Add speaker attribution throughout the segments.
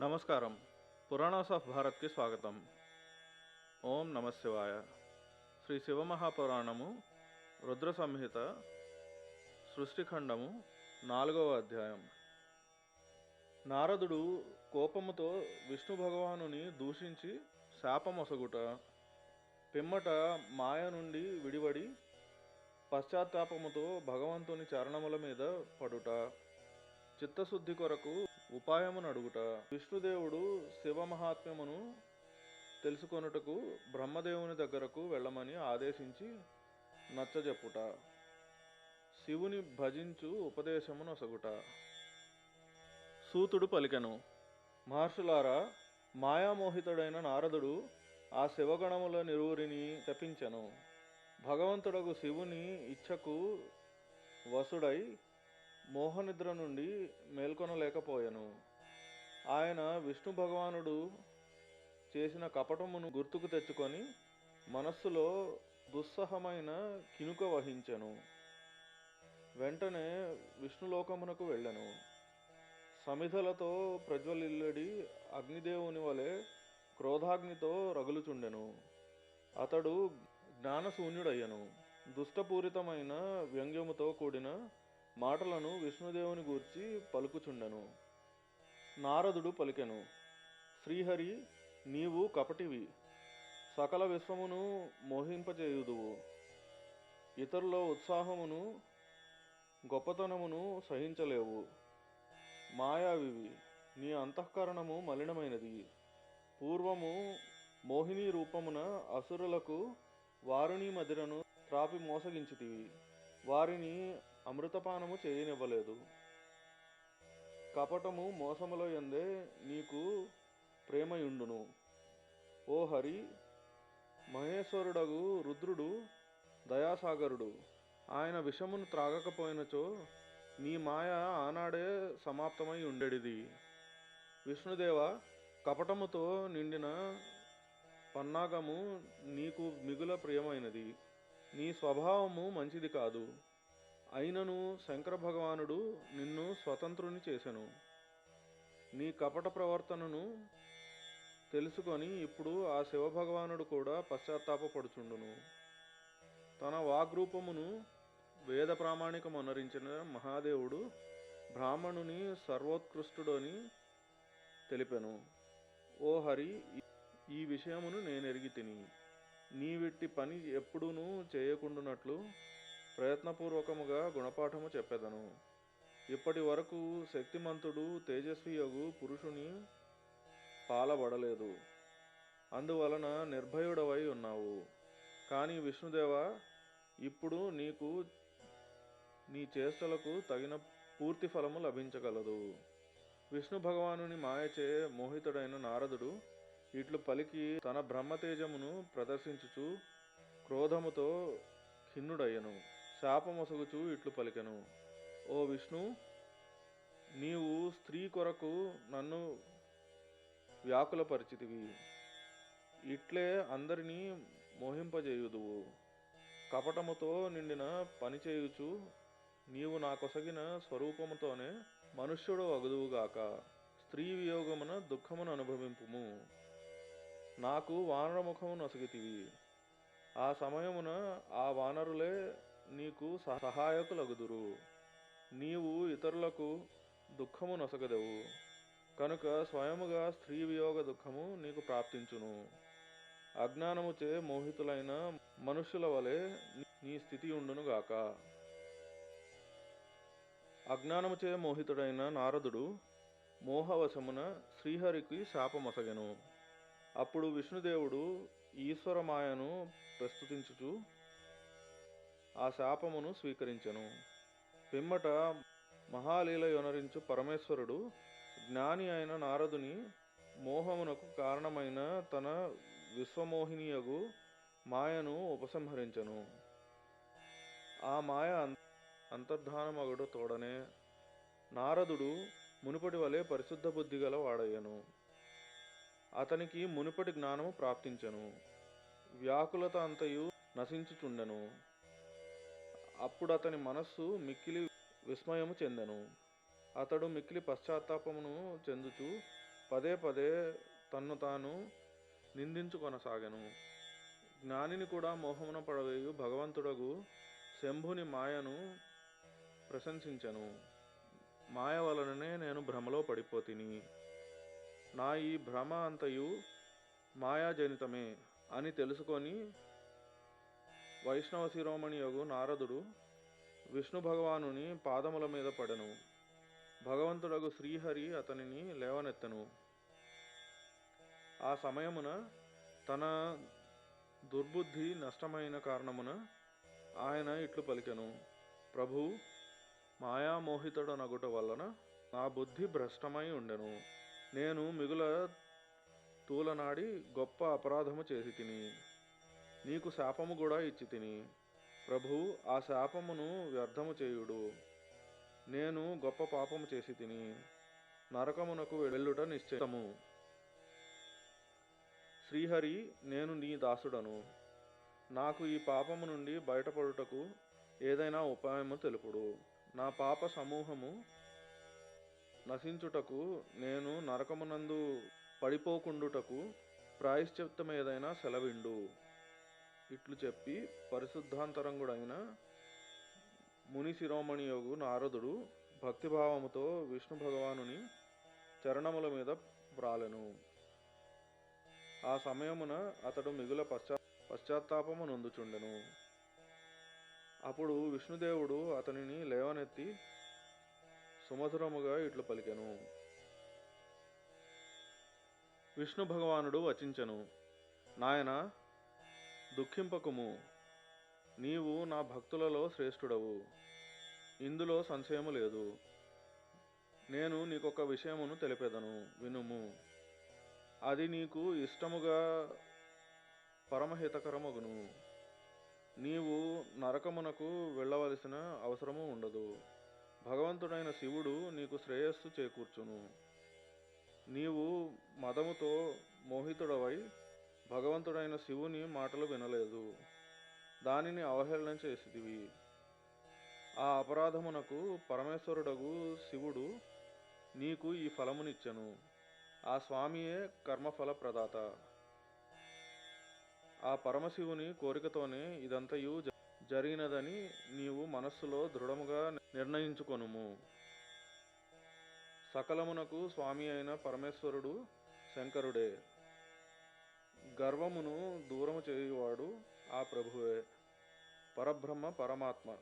Speaker 1: నమస్కారం. పురాణాస్ ఆఫ్ భారత్కి స్వాగతం. ఓం నమశివాయ శ్రీ శివమహాపురాణము రుద్ర సంహిత సృష్టిఖండము నాలుగవ అధ్యాయం. నారదుడు కోపముతో విష్ణు భగవానుని దూషించి శాపమొసగుట పిమ్మట మాయ నుండి విడివడి పశ్చాత్తాపముతో భగవంతుని చరణముల మీద పడుట. చిత్తశుద్ధి కొరకు ఉపాయమును అడుగుట. విష్ణుదేవుడు శివ మహాత్మ్యమును తెలుసుకొనుటకు బ్రహ్మదేవుని దగ్గరకు వెళ్ళమని ఆదేశించి నచ్చజెప్పుట. శివుని భజించు ఉపదేశమును అసగుట. సూతుడు పలికెను మహర్షులారా మాయామోహితుడైన నారదుడు ఆ శివగణముల నిరువురిని శపించెను. భగవంతుడకు శివుని ఇచ్ఛకు వసుడై మోహనిద్ర నుండి మేల్కొనలేకపోయాను. ఆయన విష్ణు భగవానుడు చేసిన కపటమును గుర్తుకు తెచ్చుకొని మనస్సులో దుస్సహమైన కినుక వహించెను. వెంటనే విష్ణులోకమునకు వెళ్ళెను. సమిధలతో ప్రజ్వలిల్లడి అగ్నిదేవుని వలె క్రోధాగ్నితో రగులుచుండెను. అతడు జ్ఞానశూన్యుడయ్యను. దుష్టపూరితమైన వ్యంగ్యముతో కూడిన మాటలను విష్ణుదేవుని గూర్చి పలుకుచుండెను. నారదుడు పలికెను శ్రీహరి నీవు కపటివి సకల విశ్వమును మోహింపచేయుదువు ఇతరుల ఉత్సాహమును గొప్పతనమును సహించలేవు. మాయావివి నీ అంతఃకరణము మలినమైనది. పూర్వము మోహిని రూపమున అసురులకు వారుని మదిరను త్రాపి మోసగించితివి. వారిని అమృతపానము చేయనివ్వలేదు. కపటము మోసములో ఎందే నీకు ప్రేమయుండును. ఓ హరి మహేశ్వరుడగు రుద్రుడు దయాసాగరుడు ఆయన విషమును త్రాగకపోయినచో నీ మాయ ఆనాడే సమాప్తమై ఉండేది విష్ణుదేవ కపటముతో నిండిన పన్నాగము నీకు మిగుల ప్రియమైనది. నీ స్వభావము మంచిది కాదు. అయినను శంకర భగవానుడు నిన్ను స్వతంత్రుని చేశాను నీ కపట ప్రవర్తనను తెలుసుకొని ఇప్పుడు ఆ శివభగవానుడు కూడా పశ్చాత్తాపడుచుండును తన వాగ్రూపమును వేద ప్రామాణికమొనరించిన మహాదేవుడు బ్రాహ్మణుని సర్వోత్కృష్టుడని తెలిపెను. ఓ హరి ఈ విషయమును నేనెరిగి తిని నీవిట్టి పని ఎప్పుడూనూ చేయకుండునట్లు ప్రయత్నపూర్వకముగా గుణపాఠము చెప్పెదను. ఇప్పటి వరకు శక్తిమంతుడు తేజస్వియగు పురుషుని పాలబడలేదు. అందువలన నిర్భయుడవై ఉన్నావు. కానీ విష్ణుదేవ ఇప్పుడు నీకు నీ చేష్టలకు తగిన పూర్తి ఫలము లభించగలదు. విష్ణు భగవానుని మాయచే మోహితుడైన నారదుడు ఇట్లు పలికి తన బ్రహ్మతేజమును ప్రదర్శించుచు క్రోధముతో ఖిన్నుడయ్యను. శాపమొసగుచూ ఇట్లు పలికెను. ఓ విష్ణు నీవు స్త్రీ కొరకు నన్ను వ్యాకులపరిచితివి. ఇట్లే అందరినీ మోహింపజేయుదువు. కపటముతో నిండిన పని చేయుచు నీవు నాకొసగిన స్వరూపముతోనే మనుష్యుడు అగుదువుగాక. స్త్రీ వియోగమున దుఃఖమును అనుభవింపుము. నాకు వానరముఖము నొసగితివి. ఆ సమయమున ఆ వానరులే నీకు సహాయకులగుదురు. నీవు ఇతరులకు దుఃఖము నొసగదవు. కనుక స్వయముగా స్త్రీ వియోగ దుఃఖము నీకు ప్రాప్తించును. అజ్ఞానముచే మోహితులైన మనుష్యుల వలె నీ స్థితి ఉండునుగాక అజ్ఞానముచే మోహితుడైన నారదుడు మోహవశమున శ్రీహరికి శాపమొసగెను. అప్పుడు విష్ణుదేవుడు ఈశ్వరమాయను ప్రస్తుతించుచు ఆ శాపమును స్వీకరించెను. పిమ్మట మహాలీల యొనరించు పరమేశ్వరుడు జ్ఞాని అయిన నారదుని మోహమునకు కారణమైన తన విశ్వమోహినియగు మాయను ఉపసంహరించెను. ఆ మాయ అంతర్ధానమగుడు తోడనే. నారదుడు మునుపటి వలె పరిశుద్ధ బుద్ధి గల వాడయ్యను. అతనికి మునుపటి జ్ఞానము ప్రాప్తించెను. వ్యాకులత అంతయు నశించుచుండెను. అప్పుడు అతని మనస్సు మిక్కిలి విస్మయము చెందెను. అతడు మిక్కిలి పశ్చాత్తాపమును చెందుచు పదే పదే తన్ను తాను నిందించుకొనసాగెను. జ్ఞానిని కూడా మోహమున పడవేయు భగవంతుడగు శంభుని మాయను ప్రశంసించెను. మాయ వలననే నేను భ్రమలో పడిపోతిని. నా ఈ భ్రమ అంతయు మాయాజనితమే అని తెలుసుకొని వైష్ణవ శిరోమణి యొగు నారదుడు విష్ణు భగవానుని పాదముల మీద పడెను. భగవంతుడగు శ్రీహరి అతనిని లేవనెత్తెను. ఆ సమయమున తన దుర్బుద్ధి నష్టమైన కారణమున ఆయన ఇట్లు పలికెను. ప్రభు మాయామోహితుడనగుట వలన నా బుద్ధి భ్రష్టమై ఉండెను. నేను మిగుల తూలనాడి గొప్ప అపరాధము చేసి తిని నీకు శాపము కూడా ఇచ్చి తిని. ప్రభు ఆ శాపమును వ్యర్థము చేయుడు. నేను గొప్ప పాపము చేసి తిని నరకమునకు వెళ్ళుట నిశ్చయము. శ్రీహరి నేను నీ దాసుడను. నాకు ఈ పాపము నుండి బయటపడుటకు ఏదైనా ఉపాయము తెలుపుడు. నా పాప సమూహము నశించుటకు నేను నరకమునందు పడిపోకుండుటకు ప్రాయశ్చిత్తం ఏదైనా సెలవిండు. ఇట్లు చెప్పి పరిశుద్ధాంతరంగుడైన ముని శిరోమణి యోగు నారదుడు భక్తిభావముతో విష్ణు భగవానుని చరణముల మీద వ్రాలెను. ఆ సమయమున అతడు మిగుల పశ్చా పశ్చాత్తాపము నొందుచుండెను. అప్పుడు విష్ణుదేవుడు అతనిని లేవనెత్తి సుమధురముగా ఇట్లు పలికెను. విష్ణు భగవానుడు వచించెను నాయన దుఃఖింపకుము. నీవు నా భక్తులలో శ్రేష్ఠుడవు. ఇందులో సంశయము లేదు. నేను నీకొక విషయమును తెలిపెదను. వినుము. అది నీకు ఇష్టముగా పరమహితకరమగును. నీవు నరకమునకు వెళ్ళవలసిన అవసరము ఉండదు. భగవంతుడైన శివుడు నీకు శ్రేయస్సు చేకూర్చును. నీవు మదముతో మోహితుడవై భగవంతుడైన శివుని మాటలు వినలేదు. దానిని అవహేళన చేసిదివి ఆ అపరాధమునకు పరమేశ్వరుడగు శివుడు నీకు ఈ ఫలమునిచ్చెను. ఆ స్వామియే కర్మఫల ప్రదాత ఆ పరమశివుని కోరికతోనే ఇదంతయు జ- జరిగినదని నీవు మనస్సులో దృఢముగా నిర్ణయించుకొనుము. సకలమునకు స్వామి అయిన పరమేశ్వరుడు శంకరుడే. గర్వమును దూరము చేయువాడు ఆ ప్రభువే. పరబ్రహ్మ పరమాత్మ.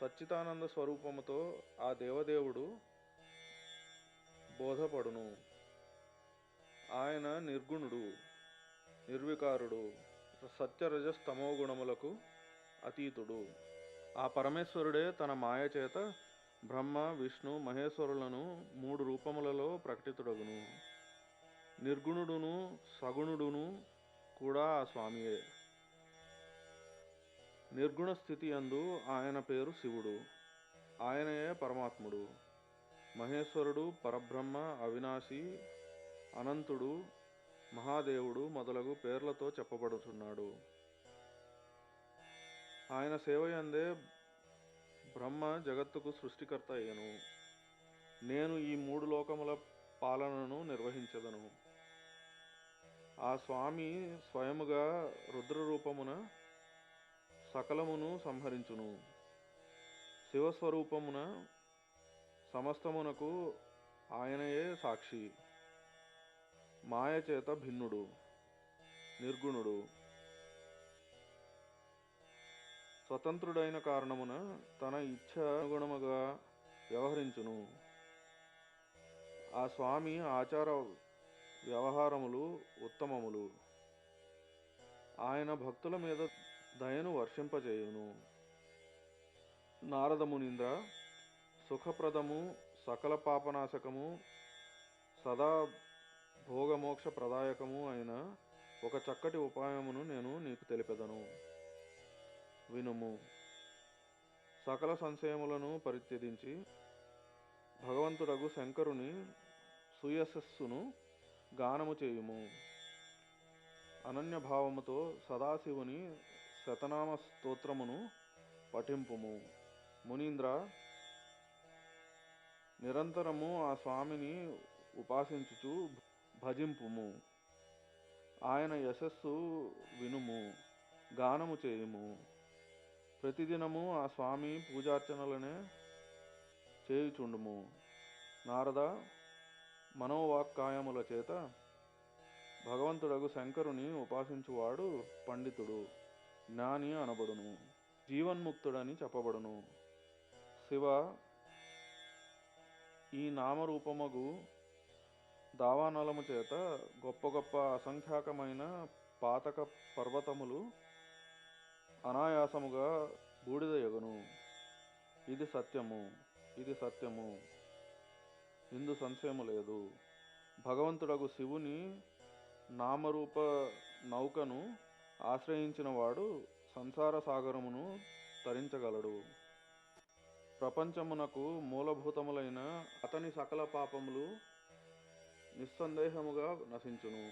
Speaker 1: సచ్చితానంద స్వరూపముతో ఆ దేవదేవుడు బోధపడును. ఆయన నిర్గుణుడు నిర్వికారుడు సత్యరజస్తమో గుణములకు అతీతుడు. ఆ పరమేశ్వరుడే తన మాయ చేత బ్రహ్మ విష్ణు మహేశ్వరులను మూడు రూపములలో ప్రకటితుడగును. నిర్గుణుడును సగుణుడును కూడా ఆ స్వామియే. నిర్గుణ స్థితి అందు ఆయన పేరు శివుడు. ఆయనయే పరమాత్ముడు. మహేశ్వరుడు పరబ్రహ్మ అవినాశి అనంతుడు మహాదేవుడు మొదలగు పేర్లతో చెప్పబడుతున్నాడు. ఆయన సేవయందే బ్రహ్మ జగత్తుకు సృష్టికర్త అయ్యను. నేను ఈ మూడు లోకముల పాలనను నిర్వహించదను. ఆ స్వామి స్వయముగా రుద్రరూపమున సకలమును సంహరించును. శివస్వరూపమున సమస్తమునకు ఆయనయే సాక్షి. మాయచేత భిన్నుడు నిర్గుణుడు. స్వతంత్రుడైన కారణమున తన ఇచ్ఛ అనుగుణముగా వ్యవహరించును. ఆ స్వామి ఆచార వ్యవహారములు ఉత్తమములు. ఆయన భక్తుల మీద దయను వర్షింపజేయును. నారదమునింద్ర సుఖప్రదము సకల పాపనాశకము సదా భోగమోక్ష ప్రదాయకము అయిన ఒక చక్కటి ఉపాయమును నేను నీకు తెలిపెదను. వినుము. సకల సంశయములను పరిత్యజించి భగవంతుడగు శంకరుని సుయశస్సును గానము చేయుము. అనన్య భావముతో సదాశివుని శతనామ స్తోత్రమును పఠింపుము. మునీంద్ర నిరంతరము ఆ స్వామిని ఉపాసించుచు భజింపుము. ఆయన యశస్సు వినుము గానము చేయుము. ప్రతిదినము ఆ స్వామి పూజార్చనలనే చేయుచుండుము. నారద మనోవాక్కాయముల చేత భగవంతుడగు శంకరుని ఉపాసించువాడు పండితుడు జ్ఞాని అనబడును జీవన్ముక్తుడని చెప్పబడును. శివ ఈ నామరూపమగు దావానలము చేత గొప్ప గొప్ప అసంఖ్యాకమైన పాతక పర్వతములు అనాయాసముగా బూడిదయగును. ఇది సత్యము ఇది సత్యము. ఇందు సంశయము లేదు. భగవంతుడగు శివుని నామరూప నౌకను ఆశ్రయించిన వాడు సంసార సాగరమును తరించగలడు. ప్రపంచమునకు మూలభూతములైన అతని సకల పాపములు నిస్సందేహముగా నశించును.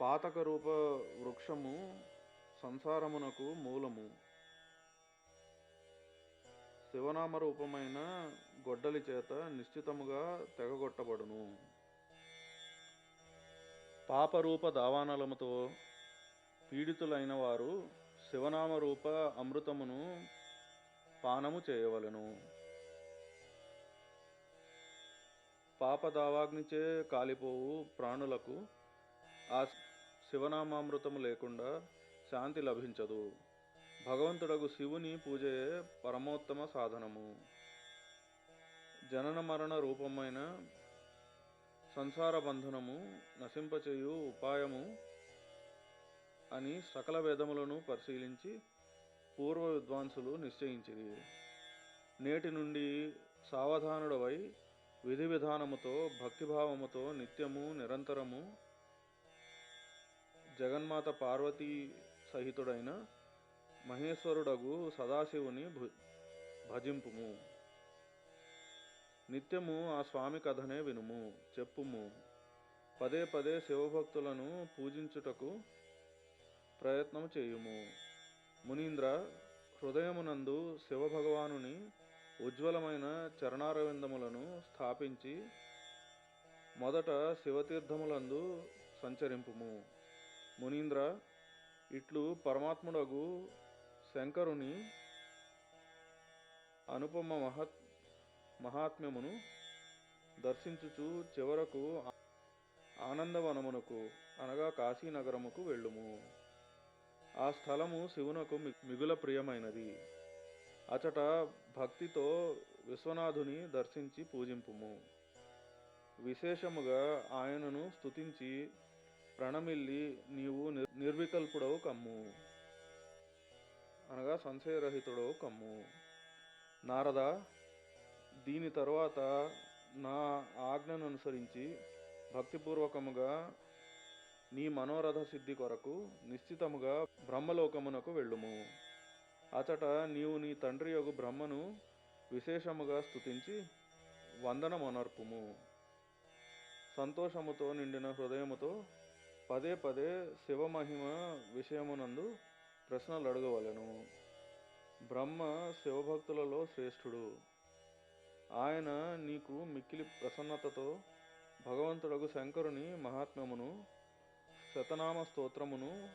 Speaker 1: పాతక రూప వృక్షము సంసారమునకు మూలము. శివనామ రూపమైన గొడ్డలి చేత నిశ్చితముగా తెగగొట్టబడును. పాపరూప దావానలముతో పీడితులైన వారు శివనామ రూప అమృతమును పానము చేయవలెను. పాపదావాగ్నిచే కాలిపోవు ప్రాణులకు. ఆ శివనామామృతము లేకుండా శాంతి లభించదు. భగవంతుడగు శివుని పూజయే పరమోత్తమ సాధనము. జనన మరణ రూపమైన సంసార బంధనము నశింపచేయు ఉపాయము అని సకల వేదములను పరిశీలించి పూర్వ విద్వాంసులు నిశ్చయించిరి. నేటి నుండి సావధానుడవై విధి విధానముతో భక్తిభావముతో నిత్యము నిరంతరము జగన్మాత పార్వతీ సహితుడైన మహేశ్వరుడగు సదాశివుని భజింపుము. నిత్యము ఆ స్వామి కథనే వినుము చెప్పుము. పదే పదే శివభక్తులను పూజించుటకు ప్రయత్నం చేయుము. మునీంద్ర హృదయమునందు శివభగవానుని ఉజ్వలమైన చరణారవిందములను స్థాపించి మొదట శివతీర్థములందు సంచరింపుము. మునీంద్ర ఇట్లు పరమాత్ముడగు శంకరుని అనుపమ మహత్ మహాత్మ్యమును దర్శించుచు చివరకు ఆనందవనమునకు అనగా కాశీనగరముకు వెళ్ళుము. ఆ స్థలము శివునకు మి- మిగుల ప్రియమైనది. అచట భక్తితో విశ్వనాథుని దర్శించి పూజింపుము. విశేషముగా ఆయనను స్తుతించి ప్రణమిల్లి నీవు నిర్వికల్పుడవు కమ్ము. అనగా సంశయరహితుడో కమ్ము. నారద దీని తర్వాత నా ఆజ్ఞను అనుసరించి భక్తిపూర్వకముగా నీ మనోరథ సిద్ధి కొరకు నిశ్చితముగా బ్రహ్మలోకమునకు వెళ్ళుము. అచట నీవు నీ తండ్రి యొక్క బ్రహ్మను విశేషముగా స్థుతించి వందనమనర్పుము. సంతోషముతో నిండిన హృదయముతో పదే పదే శివమహిమ విషయమునందు ప్రశ్నలు అడగవలను. బ్రహ్మ శివభక్తులలో శ్రేష్ఠుడు. ఆయన నీకు మిక్కిలి ప్రసన్నతతో భగవంతుడగు శంకరుని మహాత్మ్యమును శతనామ స్తోత్రమును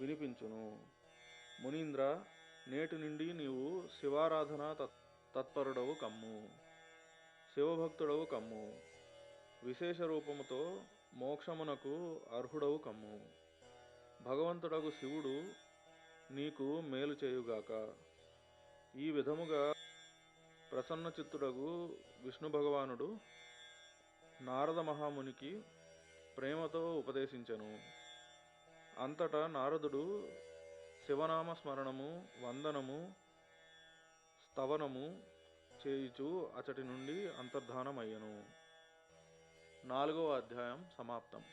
Speaker 1: వినిపించును. మునీంద్ర నేటి నుండి నీవు శివారాధన తత్- తత్పరుడవు కమ్ము. శివభక్తుడవు కమ్ము. విశేష రూపముతో మోక్షమునకు అర్హుడవు కమ్ము. భగవంతుడగు శివుడు నీకు మేలు చేయుగాక. ఈ విధముగా ప్రసన్న చిత్తుడగు విష్ణు భగవానుడు నారద మహామునికి ప్రేమతో ఉపదేశించెను. అంతటా నారదుడు శివనామ స్మరణము వందనము స్తవనము చేయుచు అచటి నుండి అంతర్ధానమయ్యను. నాలుగవ అధ్యాయం సమాప్తం.